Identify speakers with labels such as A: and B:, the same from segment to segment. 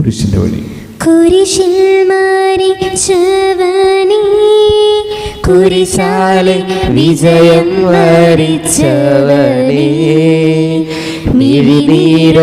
A: കുരിശിന്റെ വഴി.
B: കുരിശിൽ മരിച്ചവനേ
C: കുരിശാലെ വിജയം വരിച്ചവനേ. മിഴിനീരൊഴുക്കിയങ്ങേ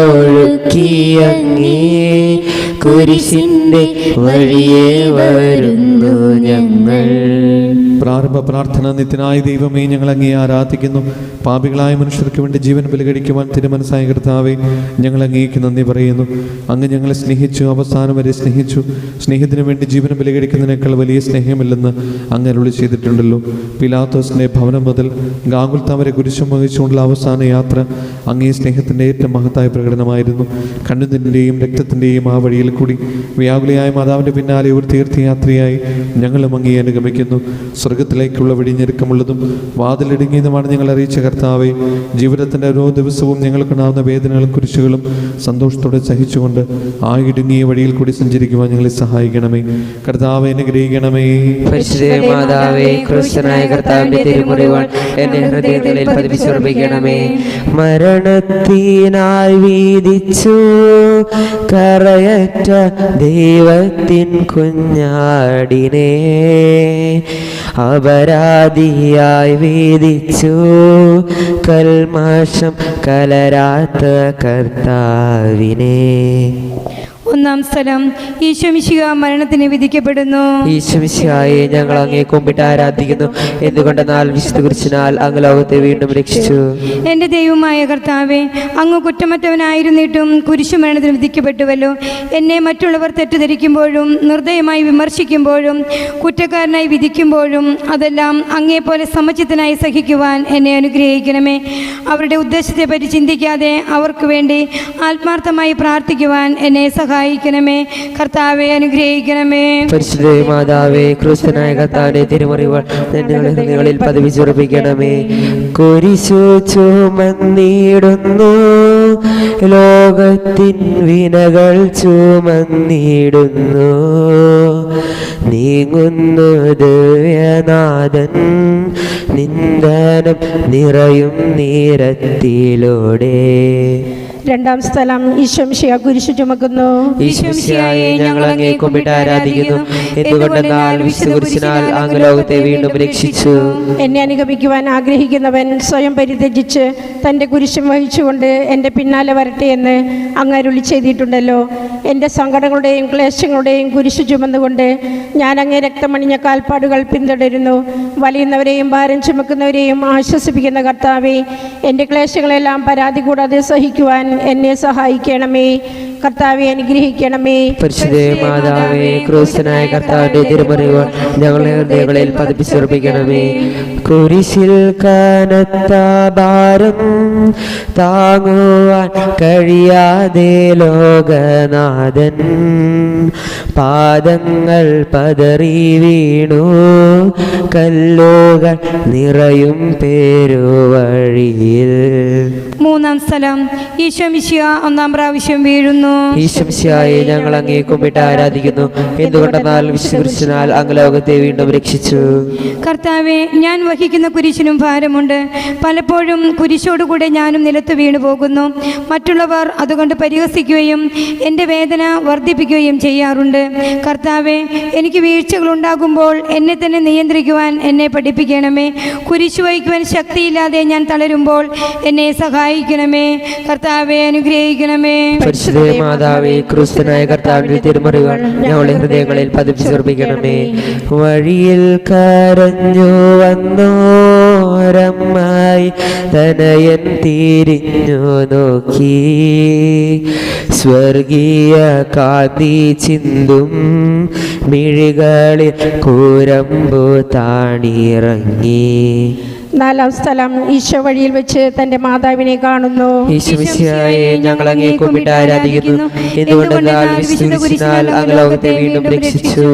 C: കുരിശിന്റെ വഴിയെ വരുന്നു ഞങ്ങൾ.
A: പ്രാരംഭ പ്രാർത്ഥന നിത്യനായ ദൈവമേ ഞങ്ങൾ അങ്ങേ ആരാധിക്കുന്നു. പാപികളായ മനുഷ്യർക്ക് വേണ്ടി ജീവൻ ബലികടിക്കുവാൻ തിരുമനസായ കർത്താവെ ഞങ്ങൾ അങ്ങേക്ക് നന്ദി പറയുന്നു. അങ്ങ് ഞങ്ങളെ സ്നേഹിച്ചു അവസാനം വരെ സ്നേഹിച്ചു. സ്നേഹത്തിന് വേണ്ടി ജീവൻ ബലികടിക്കുന്നതിനേക്കാൾ വലിയ സ്നേഹമില്ലെന്ന് അങ്ങ് അരുളി ചെയ്തിട്ടുണ്ടല്ലോ. പിലാത്തോസിന്റെ ഭവനം മുതൽ ഗാകുൽത്ത വരെ കുരിശം വഹിച്ചുകൊണ്ടുള്ള അവസാന യാത്ര അങ്ങേ സ്നേഹത്തിന്റെ ഏറ്റവും മഹത്തായ പ്രകടനമായിരുന്നു. കണ്ണുനിന്റെയും രക്തത്തിന്റെയും ആ വഴിയിൽ കൂടി വ്യാകുലയായ മാതാവിന്റെ പിന്നാലെ ഒരു തീർത്ഥയാത്രയായി ഞങ്ങളും അങ്ങേ അനുഗമിക്കുന്നു. സ്വർഗത്തിലേക്കുള്ള വഴിഞ്ഞെരുക്കമുള്ളതും വാതിലിടുങ്ങിയതുമാണ് ഞങ്ങൾ അറിയിച്ച കർത്താവെ. ജീവിതത്തിന്റെ ഓരോ ദിവസവും ഞങ്ങൾക്കുണ്ടാകുന്ന വേദനകളും കുരിശുകളും സന്തോഷത്തോടെ സഹിച്ചുകൊണ്ട് ആ ഇടുങ്ങിയ വഴിയിൽ കൂടി സഞ്ചരിക്കുവാൻ ഞങ്ങളെ സഹായിക്കണമേ. കർത്താവെ അനുഗ്രഹിക്കണമേ.
C: മാതാവേ വീതിച്ചു കറയറ്റ ദൈവത്തിൻ കുഞ്ഞാടിനെ. അപരാധിയായി വീതിച്ചു. കൽമാഷം കലരാത്ത കർത്താവിനെ.
D: ഒന്നാം സ്ഥലം. ഈശ്വമിശിക മരണത്തിന് വിധിക്കപ്പെടുന്നു.
C: ഈശ്വമിശിഹായെ ഞങ്ങൾ അങ്ങേ കുമ്പിട്ട് ആരാധിക്കുന്നു. എന്തുകൊണ്ടെന്നാൽ വിശുദ്ധ കുറിച്ചിനാൽ അങ്ങ് ലോകത്തെ വീണ്ടും രക്ഷിച്ചു.
D: എന്റെ ദൈവമായ കർത്താവെ അങ്ങ് കുറ്റമറ്റവനായിരുന്നിട്ടും കുരിശു മരണത്തിന് വിധിക്കപ്പെട്ടുവല്ലോ. എന്നെ മറ്റുള്ളവർ തെറ്റിദ്ധരിക്കുമ്പോഴും നിർദ്ദയമായി വിമർശിക്കുമ്പോഴും കുറ്റക്കാരനായി വിധിക്കുമ്പോഴും അതെല്ലാം അങ്ങേപ്പോലെ സമചിത്തനായി സഹിക്കുവാൻ എന്നെ അനുഗ്രഹിക്കണമേ. അവരുടെ ഉദ്ദേശത്തെപ്പറ്റി ചിന്തിക്കാതെ അവർക്ക് വേണ്ടി ആത്മാർത്ഥമായി പ്രാർത്ഥിക്കുവാൻ എന്നെ സഹായിക്കണമേ. കർത്താവെ അനുഗ്രഹിക്കണമേ.
C: പരിശുദ്ധ മാതാവേ ക്രിസ്തനായ കർത്താവിന്റെ തിരുമുറിവ് നിങ്ങളിൽ ഹൃദയങ്ങളിൽ പതിവിച്ചുറപ്പിക്കണമേ കുരിശു ചുമന്നിടുന്നു. ലോകത്തിൻ വിനകൾ ചുമന്നിടുന്നു. നീങ്ങുന്നു ദിവ്യനാഥൻ. നിന്ദനം നിറയും നീരത്തിലൂടെ.
E: രണ്ടാം സ്ഥലം ഈശ്വംശിയ കുരിശു ചുമക്കുന്നു.
C: ഞങ്ങൾ അങ്ങേ കുമ്പിട്ട് ആരാധിക്കുന്നു. എന്തുകൊണ്ടെന്നാൽ വിശുദ്ധ കുരിശിനാൽ അങ്ങ് ലോകത്തെ വീണ്ടും രക്ഷിച്ചു.
E: എന്നെ അനുഗമിക്കുവാൻ ആഗ്രഹിക്കുന്നവൻ സ്വയം പരിത്യജിച്ച് തന്റെ കുരിശും വഹിച്ചുകൊണ്ട് എന്റെ പിന്നാലെ വരട്ടെ എന്ന് അങ്ങ് അരുളി ചെയ്തിട്ടുണ്ടല്ലോ. എന്റെ സങ്കടങ്ങളുടെയും ക്ലേശങ്ങളുടെയും കുരിശു ചുമന്നുകൊണ്ട് ഞാൻ അങ്ങേ രക്തമണിഞ്ഞ കാൽപ്പാടുകൾ പിന്തുടരുന്നു. വലിയുന്നവരെയും ഭാരം ചുമക്കുന്നവരെയും ആശ്വസിപ്പിക്കുന്ന കർത്താവെ എന്റെ ക്ലേശങ്ങളെല്ലാം പരാതി കൂടാതെ സഹിക്കുവാൻ എന്നെ സഹായിക്കണമേ. കർത്താവെ അനുഗ്രഹിക്കണമേ.
C: പരിശുദ്ധേ മാതാവേ ക്രൂശനായ കർത്താവിന്റെ തിരുമറികൾ ഞങ്ങളുടെ ഹൃദയങ്ങളിൽ പതിപ്പിച്ചുറപ്പിക്കണമേ. കുരിശിൽ കനത്ത ഭാരം താങ്ങുവാൻ കഴിയാതെ ലോകനാഥൻ. പാദങ്ങൾ പതറി വീണു കല്ലുകൾ നിറയും പേരുവഴിയിൽ.
D: മൂന്നാം സ്ഥലം ഈശോമിശിക ഒന്നാം പ്രാവശ്യം വീഴുന്നു.
C: ഈശംശയായി ഞങ്ങൾ അങ്ങേ കുമ്പിട്ട് ആരാധിക്കുന്നു. എന്തുകൊണ്ടെന്നാൽ വിശ്വസിച്ചാൽ അങ്ങ് ലോകത്തെ വീണ്ടും രക്ഷിച്ചു.
D: കർത്താവെ ഞാൻ വഹിക്കുന്ന കുരിശിനും ഭാരമുണ്ട്. പലപ്പോഴും കുരിശോടുകൂടെ ഞാനും നിലത്ത് വീണു പോകുന്നു. മറ്റുള്ളവർ അതുകൊണ്ട് പരിഹസിക്കുകയും എന്റെ വേദന വർദ്ധിപ്പിക്കുകയും ചെയ്യാറുണ്ട്. കർത്താവെ എനിക്ക് വീഴ്ചകൾ ഉണ്ടാകുമ്പോൾ എന്നെ തന്നെ നിയന്ത്രിക്കുവാൻ എന്നെ പഠിപ്പിക്കണമേ. കുരിശു വഹിക്കുവാൻ ശക്തിയില്ലാതെ ഞാൻ തളരുമ്പോൾ എന്നെ സഹായിക്കണമേ. കർത്താവെ അനുഗ്രഹിക്കണമേ.
C: പരിശുദ്ധ മാതാവേ ക്രിസ്തനായ കർത്താവിന്റെ തിരുമറികൾ ഞങ്ങളുടെ ഹൃദയങ്ങളിൽ പതിപ്പിച്ചുറപ്പിക്കണമേ വഴിയിൽ കരഞ്ഞു വന്നോരമ്മായി തനയൻ തിരിഞ്ഞു നോക്കി. സ്വർഗീയ കാതി ചിന്തും മിഴികളിൽ കൂരമ്പു താണിറങ്ങി.
E: നാലാം സ്ഥലം ഈശോ വഴിയിൽ വെച്ച് തന്റെ മാതാവിനെ കാണുന്നു.
C: ഞങ്ങൾ അങ്ങേ കുമ്പിട്ട് ആരാധിക്കുന്നു. ലോകത്തെ വീണ്ടും രക്ഷിച്ചു.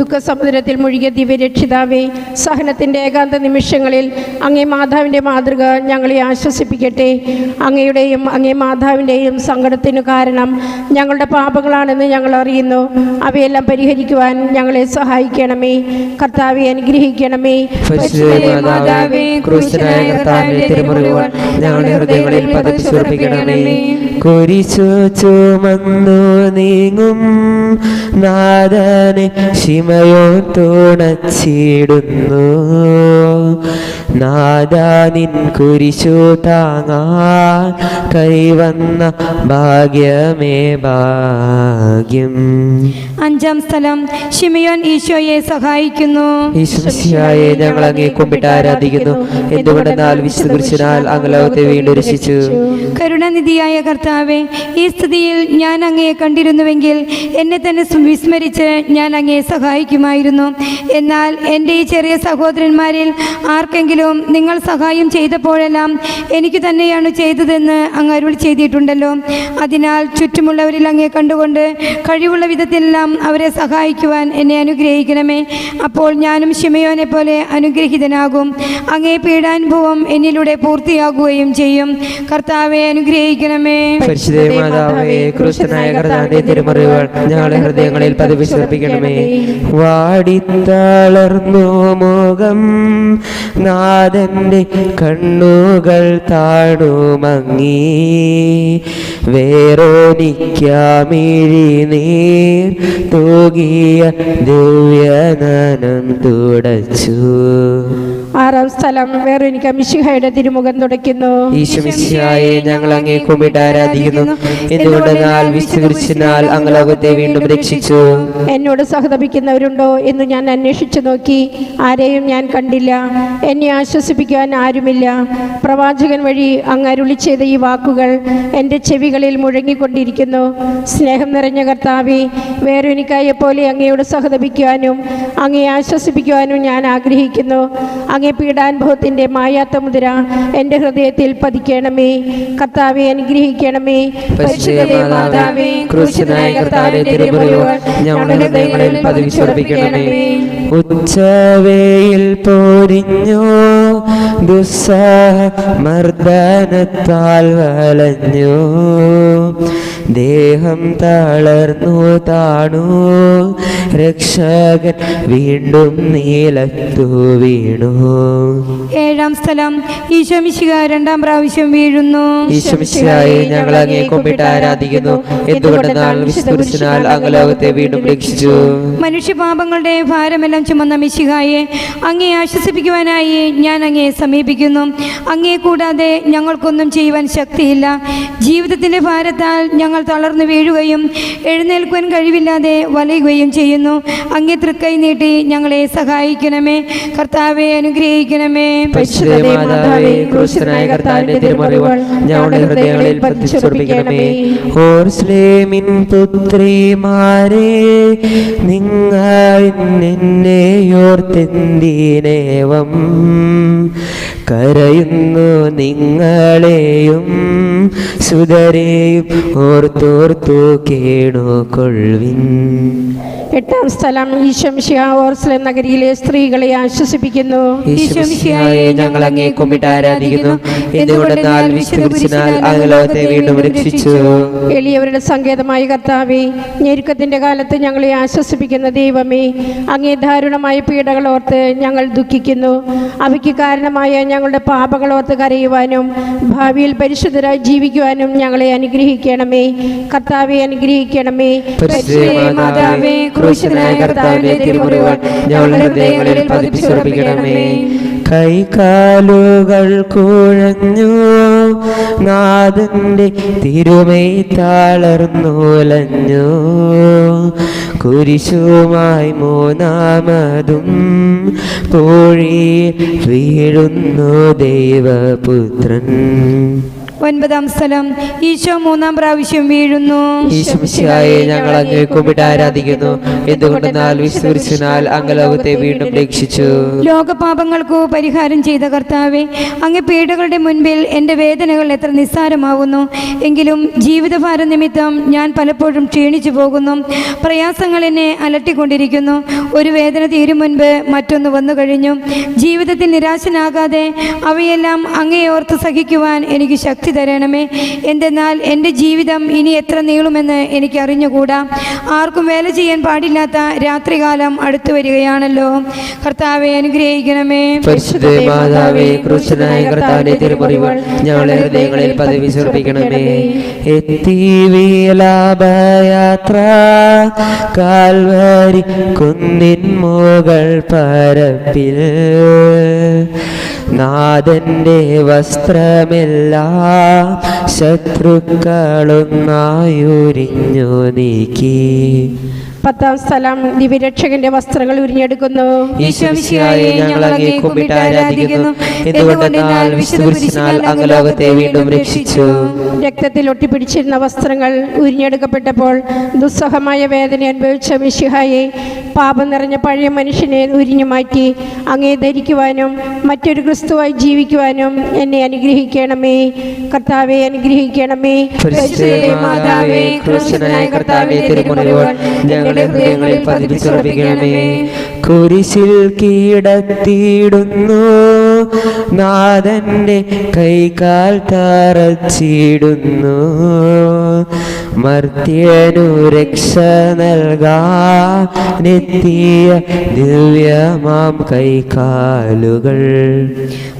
E: ദുഃഖസമുദ്രത്തിൽ മുഴുകിയ ദിവ്യരക്ഷിതാവേ സഹനത്തിന്റെ ഏകാന്ത നിമിഷങ്ങളിൽ അങ്ങേ മാതാവിന്റെ മാതൃക ഞങ്ങളെ ആശ്വസിപ്പിക്കട്ടെ. അങ്ങയുടെയും അങ്ങേ മാതാവിന്റെയും സങ്കടത്തിന് കാരണം ഞങ്ങളുടെ പാപങ്ങളാണെന്ന് ഞങ്ങൾ അറിയുന്നു. അവയെല്ലാം പരിഹരിക്കുവാൻ ഞങ്ങളെ സഹായിക്കണമേ. കർത്താവെ അനുഗ്രഹിക്കണമേ.
C: ഞങ്ങളുടെ ഹൃദയങ്ങളിൽ പതിച്ചുറപ്പിക്കണമേ. കുരിശു ചുമന്നു നീങ്ങും. നാദനെ ശിമയോ തുണച്ചിടുന്നു. നാദാനിൻ കുരിശു താങ്ങാൻ കൈവന്ന ഭാഗ്യമേ ഭാഗ്യം.
D: അഞ്ചാം സ്ഥലം ഷിമയോൻ ഈശോയെ സഹായിക്കുന്നു.
C: ഈശോയെ ഞങ്ങൾ അങ്ങേ കുമ്പിട്ട് ആരാധിക്കുന്നു. എന്തുകൊണ്ടെന്നാൽ വിശുദ്ധകുരിശിനാൽ അങ്ങ് ലോകത്തെ വീണ്ടും രക്ഷിച്ചു.
D: കരുണനിധിയായ കർത്താവെ ഈ സ്ഥിതിയിൽ ഞാൻ അങ്ങയെ കണ്ടിരുന്നുവെങ്കിൽ എന്നെ തന്നെ വിസ്മരിച്ച് ഞാൻ അങ്ങയെ സഹായിക്കുമായിരുന്നു. എന്നാൽ എന്റെ ഈ ചെറിയ സഹോദരന്മാരിൽ ആർക്കെങ്കിലും നിങ്ങൾ സഹായം ചെയ്തപ്പോഴെല്ലാം എനിക്ക് തന്നെയാണ് ചെയ്തതെന്ന് അങ്ങ് അരുൾ ചെയ്തിട്ടുണ്ടല്ലോ. അതിനാൽ ചുറ്റുമുള്ളവരിൽ അങ്ങയെ കണ്ടുകൊണ്ട് കഴിവുള്ള വിധത്തിലെല്ലാം അവരെ സഹായിക്കുവാൻ എന്നെ അനുഗ്രഹിക്കണമേ. അപ്പോൾ ഞാനും ഷിമയോനെ പോലെ അനുഗ്രഹിതനാകും. അങ്ങേ പീഡാനുഭവം എന്നിലൂടെ പൂർത്തിയാകുകയും ചെയ്യും. കർത്താവെ അനുഗ്രഹിക്കണമേ.
C: പരിശുദ്ധ മാതാവേ ക്രിസ്തനായ കർത്താവിന്റെ തിരുമറിവുകൾ ഞങ്ങളുടെ ഹൃദയങ്ങളിൽ പതിവിശ്രപ്പിക്കണമേ വാടിത്തളർന്നു മുഖം നാഥന്റെ കണ്ണുകൾ താണുമങ്ങി. വേറോനിക്കാമിഴി നീർ തൂകിയ ദിവ്യനനം തുടച്ചു.
E: ആറാം സ്ഥലം വേറെ എനിക്ക് മിശിഹയുടെ തിരുമുഖം തുടയ്ക്കുന്നു.
C: ഞങ്ങൾ അങ്ങേ കുമ്പിട്ട് ആരാധിക്കുന്നു. എന്തുകൊണ്ടെന്നാൽ വിശുദ്ധകുരിശിനാൽ അങ്ങ് വീണ്ടും രക്ഷിച്ചു?
E: എന്നോട് സഹതപിക്കുന്നവരുണ്ടോ എന്ന് ഞാൻ അന്വേഷിച്ചു നോക്കി. ആരെയും ഞാൻ കണ്ടില്ല. എന്നെ ആശ്വസിപ്പിക്കാൻ ആരുമില്ല. പ്രവാചകൻ വഴി അങ്ങ് അരുളി ചെയ്ത ഈ വാക്കുകൾ എന്റെ ചെവികളിൽ മുഴങ്ങിക്കൊണ്ടിരിക്കുന്നു. സ്നേഹം നിറഞ്ഞ കർത്താവി വേറെ എനിക്കായെ പോലെ അങ്ങയോട് സഹതപിക്കുവാനും അങ്ങയെ ആശ്വസിപ്പിക്കുവാനും ഞാൻ ആഗ്രഹിക്കുന്നു. അങ്ങേ പീഡാനുഭവത്തിന്റെ മായാത്ത മുദ്ര എന്റെ ഹൃദയത്തിൽ പതിക്കണമേ. കർത്താവെ അനുഗ്രഹിക്കണമേ.
C: ഹൃദയങ്ങളിൽ പതിവിശ്രപ്പിക്കണമേ ഉച്ചവേയിൽ പോരിഞ്ഞു ദുസ്സമർദ്ദനത്താൽ വലഞ്ഞു. ദേഹം തളർന്നു താണു. രക്ഷകൻ വീണ്ടും നീലത്തു വീണു.
D: ഏഴാം സ്ഥലം ഈശോമിശിക രണ്ടാം പ്രാവശ്യം വീഴുന്നു.
C: ഈശോമിശികായി ഞങ്ങൾ അങ്ങേ കുമ്പിട്ട് ആരാധിക്കുന്നു. എന്തുകൊണ്ടെന്നാൽ വിശുദ്ധകുരിശിനാൽ അങ്ങ് ലോകത്തെ വീണ്ടും രക്ഷിച്ചു.
D: മനുഷ്യപാപങ്ങളുടെ ഭാരമെല്ലാം ചുമന്ന മിശികായെ അങ്ങേ ആശ്വസിപ്പിക്കുവാനായി ഞാൻ അങ്ങേ സമീപിക്കുന്നു. അങ്ങേ കൂടാതെ ഞങ്ങൾക്കൊന്നും ചെയ്യുവാൻ ശക്തിയില്ല. ജീവിതത്തിന്റെ ഭാരത്താൽ ഞങ്ങൾ തളർന്നു വീഴുകയും എഴുന്നേൽക്കുവാൻ കഴിവില്ലാതെ വലയുകയും ചെയ്യുന്നു. അങ്ങേ തൃക്കൈ നീട്ടി ഞങ്ങളെ സഹായിക്കണമേ. കർത്താവെ അനുഗ്രഹിക്കണമേ.
C: പരിശുദ്ധ മാതാവേ ക്രൂശനായ കർത്താവിന്റെ തിരുമറിവുകൾ ഞങ്ങളുടെ ഹൃദയങ്ങളിൽ പതിച്ചുറപ്പിക്കണമേ ഓർസ്ലേമിൻ പുത്രിമാരെ നിങ്ങൾ എന്നെയോർത്തെന്തിനേവം കരയുന്നു നിങ്ങളെയും. സുതരെയും ഓർത്തോർത്തു കേണുകൊള്ളിൻ
E: എട്ടാം സ്ഥലം ഈശംഷിയ ഓർസ്ലേം നഗരിയിലെ സ്ത്രീകളെ ആശ്വസിപ്പിക്കുന്നു.
C: ഞങ്ങൾ അങ്ങേ കുമ്പിട്ട് ആരാധിക്കുന്നു. എന്തുകൊണ്ടെന്നാൽ വീണ്ടും രക്ഷിച്ചു.
E: എളിയവരുടെ സങ്കേതമായ കർത്താവെ ഞെരുക്കത്തിന്റെ കാലത്ത് ഞങ്ങളെ ആശ്വസിപ്പിക്കുന്ന ദൈവമേ അങ്ങേ ദാരുണമായ പീഡകൾ ഓർത്ത് ഞങ്ങൾ ദുഃഖിക്കുന്നു. അവയ്ക്ക് കാരണമായ ഞങ്ങളുടെ പാപങ്ങൾ ഓർത്ത് കരയുവാനും ഭാവിയിൽ പരിശുദ്ധരായി ജീവിക്കുവാനും ഞങ്ങളെ അനുഗ്രഹിക്കണമേ. കർത്താവെ അനുഗ്രഹിക്കണമേ.
C: പരിശുദ്ധ മാതാവേ ക്രൂശനായ കർത്താവിന്റെ തിരുമുറിവുകൾ ഞങ്ങളുടെ ഹൃദയങ്ങളിൽ പതിപ്പിച്ചുറപ്പിക്കണമേ. കൈകാലുകൾ കുഴഞ്ഞു നാഥന്റെ തിരുമൈ തളർന്നുലഞ്ഞു കുരിശുമായി മൂന്നാമതും പൂഴി വീഴുന്നു ദൈവപുത്രൻ.
D: ഒൻപതാം സ്ഥലം. ഈശോ മൂന്നാം പ്രാവശ്യം വീഴുന്നു.
C: ഞങ്ങൾ അങ്ങ് കുമ്പിട്ട് ആരാധിക്കുന്നു. എന്തുകൊണ്ടെന്നാൽ വിശ്വസിനാൽ അങ്ങ് ലോകത്തെ വീണ്ടും രക്ഷിച്ചു.
D: ലോകപാപങ്ങൾക്കു പരിഹാരം ചെയ്ത കർത്താവെ അങ്ങ് പീഡകളുടെ മുൻപിൽ എന്റെ വേദനകൾ എത്ര നിസ്സാരമാവുന്നു. എങ്കിലും ജീവിതഭാരം നിമിത്തം ഞാൻ പലപ്പോഴും ക്ഷീണിച്ചു പോകുന്നു. പ്രയാസങ്ങൾ എന്നെ അലട്ടിക്കൊണ്ടിരിക്കുന്നു. ഒരു വേദന തീരും മുൻപ് മറ്റൊന്ന് വന്നു കഴിഞ്ഞു. ജീവിതത്തിൽ നിരാശനാകാതെ അവയെല്ലാം അങ്ങയോർത്ത് സഹിക്കുവാൻ എനിക്ക് ശക്തി കാഴ്ച തരണമേ. എന്തെന്നാൽ എന്റെ ജീവിതം ഇനി എത്ര നീളുമെന്ന് എനിക്ക് അറിഞ്ഞുകൂടാ ആർക്കും വേല ചെയ്യാൻ പാടില്ലാത്ത രാത്രികാലം അടുത്തു വരികയാണല്ലോ. കർത്താവെ അനുഗ്രഹിക്കണമേ.
C: മാതാവേ ക്രൂശനായ കർത്താവിന്റെ തിരുമുറിവുകൾ ഞങ്ങളെ ഹൃദയങ്ങളിൽ പദവി സമർപ്പിക്കണമേ. എത്തി വീലാഭയാത്ര കാൽവരി കുന്നിൻ മുകൾ പരപ്പിൽ. നാഥന്റെ വസ്ത്രമെല്ലാം ശത്രുക്കളൊന്നായുരിഞ്ഞു നീക്കി.
E: പത്താം സ്ഥലം ദിവ്യരക്ഷകന്റെ വസ്ത്രങ്ങൾ ഉരിഞ്ഞെടുക്കുന്നു. രക്തത്തിൽ ഒട്ടിപ്പിടിച്ചിരുന്ന വസ്ത്രങ്ങൾ ഉരിഞ്ഞെടുക്കപ്പെട്ടപ്പോൾ ദുസ്സഹമായ വേദന അനുഭവിച്ച മിശിഹായെ പാപം നിറഞ്ഞ പഴയ മനുഷ്യനെ ഉരിഞ്ഞു മാറ്റി അങ്ങേ ധരിക്കുവാനും മറ്റൊരു ക്രിസ്തുവായി ജീവിക്കുവാനും എന്നെ അനുഗ്രഹിക്കണമേ. കർത്താവെ അനുഗ്രഹിക്കണമേ.
C: മാതാവേ കർത്താവേ തിരുമുറിവുകൾ ഞങ്ങളുടെ ഹൃദയങ്ങളിൽ പതിപ്പിച്ചുറപ്പിക്കണമേ കുരിശിൽ കീടത്തിയിടുന്നു. നാഥന്റെ കൈകാൽ തറച്ചിടുന്നു. മർത്യനു രക്ഷ നൽകാനെത്തിയ ദിവ്യമാം കൈകാലുകൾ.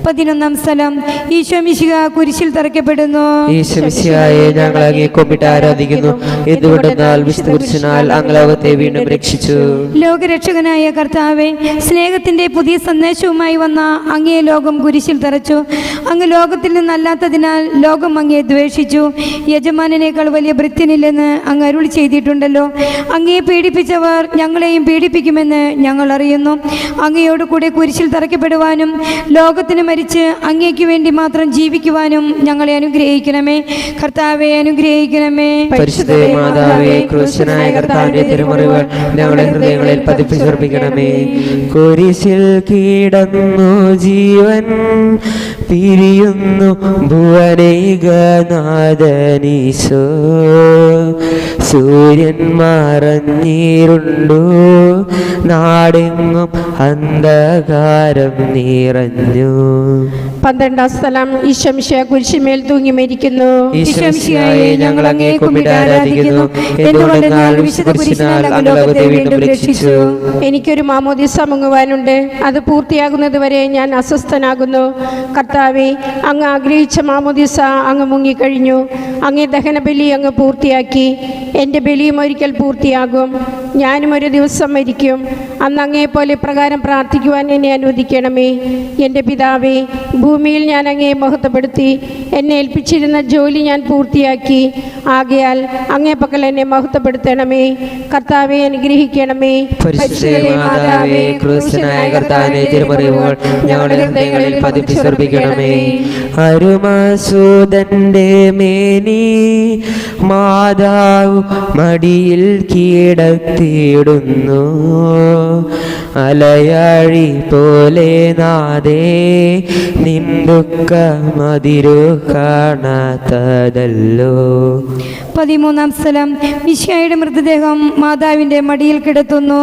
D: പതിനൊന്നാം സ്ഥലം. ഈശോമിശിക കുരിശിൽ തറയ്ക്കപ്പെടുന്നു.
C: ഈശ്വമിശിയായെ ഞങ്ങൾ അങ്ങേ കൊമ്പിട്ട് ആരാധിക്കുന്നു. എന്തുകൊണ്ടെന്നാൽ വിശുദ്ധ കുരിശിനാൽ അംഗലോകത്തെ വീണ്ടും രക്ഷിച്ചു.
D: ലോകരക്ഷകനായ കർത്താവെ സ്നേഹത്തിന്റെ പുതിയ സന്ദേശവുമായി വന്ന അങ്ങേ ലോകം കുരിശിൽ തറച്ചു. അങ്ങ് ലോകത്തിൽ നിന്നല്ലാത്തതിനാൽ ലോകം അങ്ങേ ദ്വേഷിച്ചു. യജമാനേക്കാൾ വലിയ ഭൃത്യനില്ലെന്ന് അങ്ങ് അരുൾ ചെയ്തിട്ടുണ്ടല്ലോ. അങ്ങയെ പീഡിപ്പിച്ചവർ ഞങ്ങളെയും പീഡിപ്പിക്കുമെന്ന് ഞങ്ങൾ അറിയുന്നു. അങ്ങയോട് കൂടെ കുരിശിൽ തറയ്ക്കപ്പെടുവാനും ലോകത്തിന് മരിച്ച് അങ്ങേക്ക് വേണ്ടി മാത്രം ജീവിക്കുവാനും ഞങ്ങളെ അനുഗ്രഹിക്കണമേ. കർത്താവെ അനുഗ്രഹിക്കണമേ.
C: പരിശുദ്ധ ഹൃദയങ്ങളിൽ പതിപ്പിച്ചർപ്പിക്കണമേ കുരിശിൽ കീടന്നു ജീവൻ പിരിയുന്നു ഭുവനൈകനാഥനീശോ സൂര്യൻ മറഞ്ഞിരുണ്ടു. നാടെങ്ങും അന്ധകാരം നിറഞ്ഞു.
E: പന്ത്രണ്ടാം സ്ഥലം ഈശംശ കുരിശിമേൽ തൂങ്ങി മരിക്കുന്നു.
C: ഞങ്ങൾ അങ്ങേ കുമ്പിട്ട് ആരാധിക്കുന്നു. എന്തുകൊണ്ടെന്നാൽ വിശുദ്ധ കുരിശിനാൽ അങ്ങ് ലോകത്തെ വീണ്ടും രക്ഷിച്ചു.
E: എനിക്കൊരു മാമോദിസ മുങ്ങുവാനുണ്ട്. അത് പൂർത്തിയാകുന്നത് വരെ ഞാൻ അസ്വസ്ഥനാകുന്നു. കർത്താവെ അങ്ങ് ആഗ്രഹിച്ച മാമോദിസ അങ്ങ് മുങ്ങിക്കഴിഞ്ഞു. അങ്ങേ ദഹനബലി അങ്ങ് പൂർത്തിയാക്കി. എന്റെ ബലിയും ഒരിക്കൽ പൂർത്തിയാകും. ഞാനും ഒരു ദിവസം മരിക്കും. അന്ന് അങ്ങേപ്പോലെ പ്രകാരം പ്രാർത്ഥിക്കുവാൻ എന്നെ അനുവദിക്കണമേ. എന്റെ പിതാവേ ഭൂമിയിൽ ഞാൻ അങ്ങേ മഹത്വപ്പെടുത്തി. എന്നെ ഏൽപ്പിച്ചിരുന്ന ജോലി ഞാൻ പൂർത്തിയാക്കി. ആകയാൽ അങ്ങേ പക്കൽ എന്നെ മഹത്വപ്പെടുത്തണമേ. കർത്താവെ അനുഗ്രഹിക്കണമേ.
C: കർത്താവിനെ തിരുമറിവുകൾ ഞങ്ങളുടെ ഹൃദയങ്ങളിൽ പതിപ്പിച്ചർപ്പിക്കണമേ അരുമസൂതന്റെ മേനി മാതാവ് മടിയിൽ കീടത്തിയിടുന്നു. അലയാഴി പോലെ നാദേ നിന്ദുക്ക മതിരു കാണാത്തതല്ലോ.
D: പതിമൂന്നാം സ്ഥലം. മിശിയായുടെ മൃതദേഹം മാതാവിന്റെ മടിയിൽ കിടത്തുന്നു.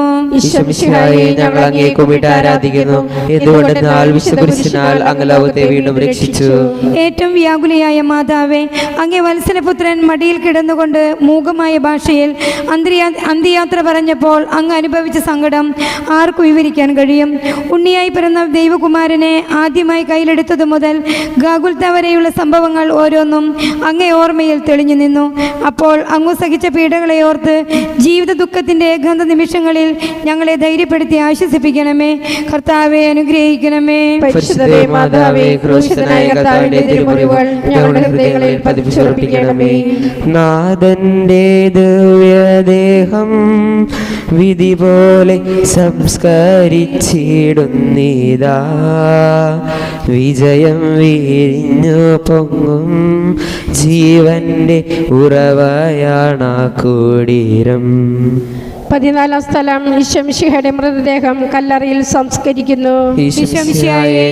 C: ഞങ്ങൾ അങ്ങേ കുമ്പിട്ട് ആരാധിക്കുന്നു. എന്തുകൊണ്ടെന്നാൽ വിശുദ്ധ കുരിശിനാൽ അങ്ങ് ലോകത്തെ വീണ്ടും രക്ഷിച്ചു?
D: ഏറ്റവും വ്യാകുലയായ മാതാവേ അങ്ങേ വത്സലപുത്രൻ മടിയിൽ കിടന്നുകൊണ്ട് മൂകമായ ഭാഷയിൽ അന്ത്യാ അന്ത്യയാത്ര പറഞ്ഞപ്പോൾ അങ്ങ് അനുഭവിച്ച സങ്കടം ആർക്കും വിവരിക്കാൻ കഴിയും. ഉണ്ണിയായി പിറന്ന ദൈവകുമാരനെ ആദ്യമായി കയ്യിലെടുത്തതു മുതൽ ഗാഗുൽത്ത വരെയുള്ള സംഭവങ്ങൾ ഓരോന്നും അങ്ങേ ഓർമ്മയിൽ തെളിഞ്ഞു നിന്നു. അപ്പോൾ അങ്ങു സഹിച്ച പീഡകളെ ഓർത്ത് ജീവിത ദുഃഖത്തിന്റെ ഏകാന്ത നിമിഷങ്ങളിൽ ഞങ്ങളെ ധൈര്യപ്പെടുത്തി ആശ്വസിപ്പിക്കണമേ. കർത്താവെ അനുഗ്രഹിക്കണമേ.
C: ദിവ്യദേഹം വിധി പോലെ സംസ്കരിച്ചിടുന്നീതാ. വിജയം വീരിഞ്ഞു പൊങ്ങും ജീവന്റെ ഉറവയാണ കൂടീരം.
E: പതിനാലാം സ്ഥലം ഈശ്വംഷിഹയുടെ മൃതദേഹം കല്ലറയിൽ സംസ്കരിക്കുന്നു.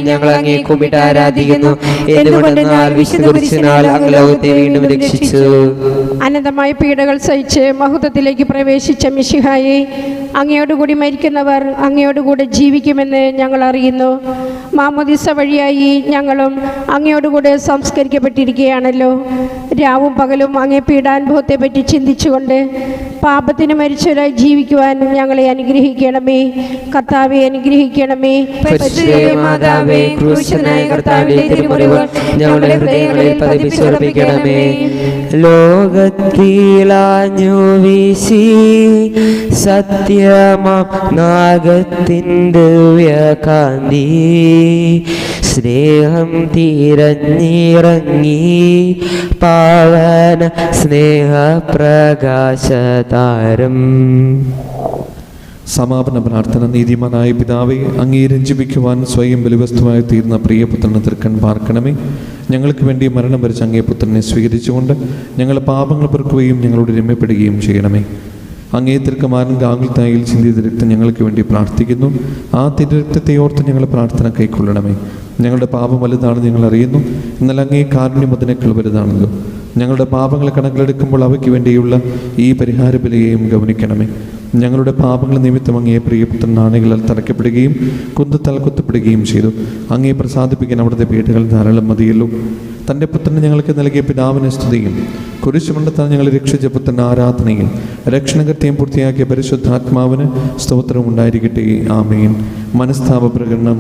C: ഞങ്ങൾ അങ്ങേ കുമ്പിട്ട് ആരാധിക്കുന്നു. എന്തുകൊണ്ടെന്നാൽ വിശുദ്ധ കുരിശിനാൽ അങ്ങ് ലോകത്തെ വീണ്ടും രക്ഷിച്ചു.
E: അനന്തമായ പീഡകൾ സഹിച്ച് മഹുദത്തിലേക്ക് പ്രവേശിച്ച മിഷിഹായി അങ്ങയോടുകൂടി മരിക്കുന്നവർ അങ്ങയോടുകൂടെ ജീവിക്കുമെന്ന് ഞങ്ങൾ അറിയുന്നു. മാമോദിസ വഴിയായി ഞങ്ങളും അങ്ങയോടുകൂടെ സംസ്കരിക്കപ്പെട്ടിരിക്കുകയാണല്ലോ. രാവും പകലും അങ്ങേ പീഡാനുഭവത്തെ പറ്റി ചിന്തിച്ചുകൊണ്ട് പാപത്തിന് മരിച്ചവരായി ജീവിക്കുവാൻ ഞങ്ങളെ അനുഗ്രഹിക്കണമേ. കർത്താവെ അനുഗ്രഹിക്കണമേ.
C: മാതാവേ ക്രൂശനായ കർത്താവിന്റെ തിരുമുറിവുകൾ ഞങ്ങളുടെ ഹൃദയങ്ങളിൽ പതിപ്പിച്ചുറപ്പിക്കണമേ. ലോകത്തിലാഞ്ഞു വീശി സത്യമ നാഗത്തിന്റെ ദിവ്യകാന്തി. സ്നേഹം തിരഞ്ഞിറങ്ങി പാവന സ്നേഹപ്രകാശതാരം.
A: സമാപന പ്രാർത്ഥന നീതിമാനായ പിതാവെ അങ്ങേ രഞ്ജിപ്പിക്കുവാൻ സ്വയം ബലിവസ്തുവായി തീർന്ന പ്രിയപുത്രൻ തൃക്കൺ പാർക്കണമേ. ഞങ്ങൾക്ക് വേണ്ടി മരണം വരിച്ച അങ്ങേ പുത്രനെ സ്വീകരിച്ചുകൊണ്ട് ഞങ്ങളുടെ പാപങ്ങൾ പെറുക്കുകയും ഞങ്ങളോട് രമ്യപ്പെടുകയും ചെയ്യണമേ. അങ്ങേ തിരുക്കമാരൻ ഗാംഗുൽത്തായിൽ ചിന്തിയ രക്തം ഞങ്ങൾക്ക് വേണ്ടി പ്രാർത്ഥിക്കുന്നു. ആ തിരുരക്തത്തെ ഓർത്ത് ഞങ്ങൾ പ്രാർത്ഥന കൈക്കൊള്ളണമേ. ഞങ്ങളുടെ പാപം വലുതാണെന്ന് ഞങ്ങൾ അറിയുന്നു. എന്നാൽ അങ്ങേ കാരുണ്യം അതിനേക്കാൾ വലുതാണല്ലോ. ഞങ്ങളുടെ പാപങ്ങളെ കണക്കിലെടുക്കുമ്പോൾ അവയ്ക്ക് വേണ്ടിയുള്ള ഈ പരിഹാര ബലിയെയും ഗവനിക്കണമേ ഞങ്ങളുടെ പാപങ്ങൾ നിമിത്തം അങ്ങേ പ്രിയപ്പെട്ട നാണികളാൽ തറയ്ക്കപ്പെടുകയും കുന്തത്താൽ കുത്തപ്പെടുകയും ചെയ്തു. അങ്ങേ പ്രസാദിപ്പിക്കാൻ അവിടുത്തെ പീഠകൾ ധാരാളം മതിയല്ലോ. തന്റെ പുത്രന് ഞങ്ങൾക്ക് നൽകിയ പിതാവിനെ സ്തുതിയും. കുരിശുമണ്ടത്താൽ ഞങ്ങളെ രക്ഷിച്ച പുത്രൻ ആരാധനയും. രക്ഷണകത്തെയും പൂർത്തിയാക്കിയ പരിശുദ്ധാത്മാവിന് സ്തോത്രം ഉണ്ടായിരിക്കട്ടെ ആമേൻ. മനസ്താപ പ്രകടനം.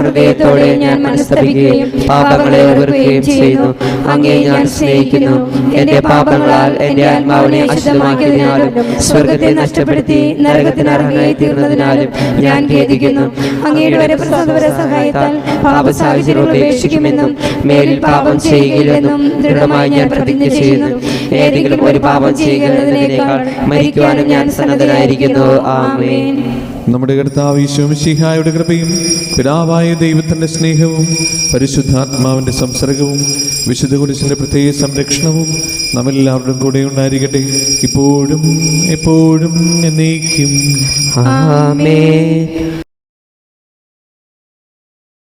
C: ഹൃദയത്തോടെ ഞാൻ പാപങ്ങളെ ചെയ്യുന്നു. അങ്ങേ ഞാൻ സ്നേഹിക്കുന്നു. എന്റെ പാപങ്ങളാൽ എന്റെ ആത്മാവിനെ അശുദ്ധമാക്കിയതിനാലും സ്വർഗത്തെ നഷ്ടപ്പെടുത്തി നരകത്തിന് അർഹനായി തീർന്നതിനാലും ഞാൻ ഖേദിക്കുന്നു.
D: അങ്ങയുടെ സഹായത്താൽ
C: പാപ സാഹചര്യം ഉപേക്ഷിക്കുമെന്നും മേലിൽ പാപം ചെയ്യുകയില്ലെന്നും ദൃഢമായി ഞാൻ പ്രതിജ്ഞ ചെയ്യുന്നു. ഏതെങ്കിലും ഒരു പാപം ചെയ്യുന്നതിനേക്കാൾ മരിക്കുവാനും ഞാൻ സന്നദ്ധനായിരിക്കുന്നു. ആമേൻ.
A: നമ്മുടെ കർത്താവ് ശിഹായുടെ കൃപയും പിതാവായ ദൈവത്തിന്റെ സ്നേഹവും പരിശുദ്ധാത്മാവിന്റെ സംസർഗവും വിശുദ്ധ കുരിശിന്റെ പ്രത്യേക സംരക്ഷണവും നമ്മെല്ലാവരുടെയും കൂടെ ഉണ്ടായിരിക്കട്ടെ. ഇപ്പോഴും എപ്പോഴും എന്നേക്കും.
C: ആമേൻ.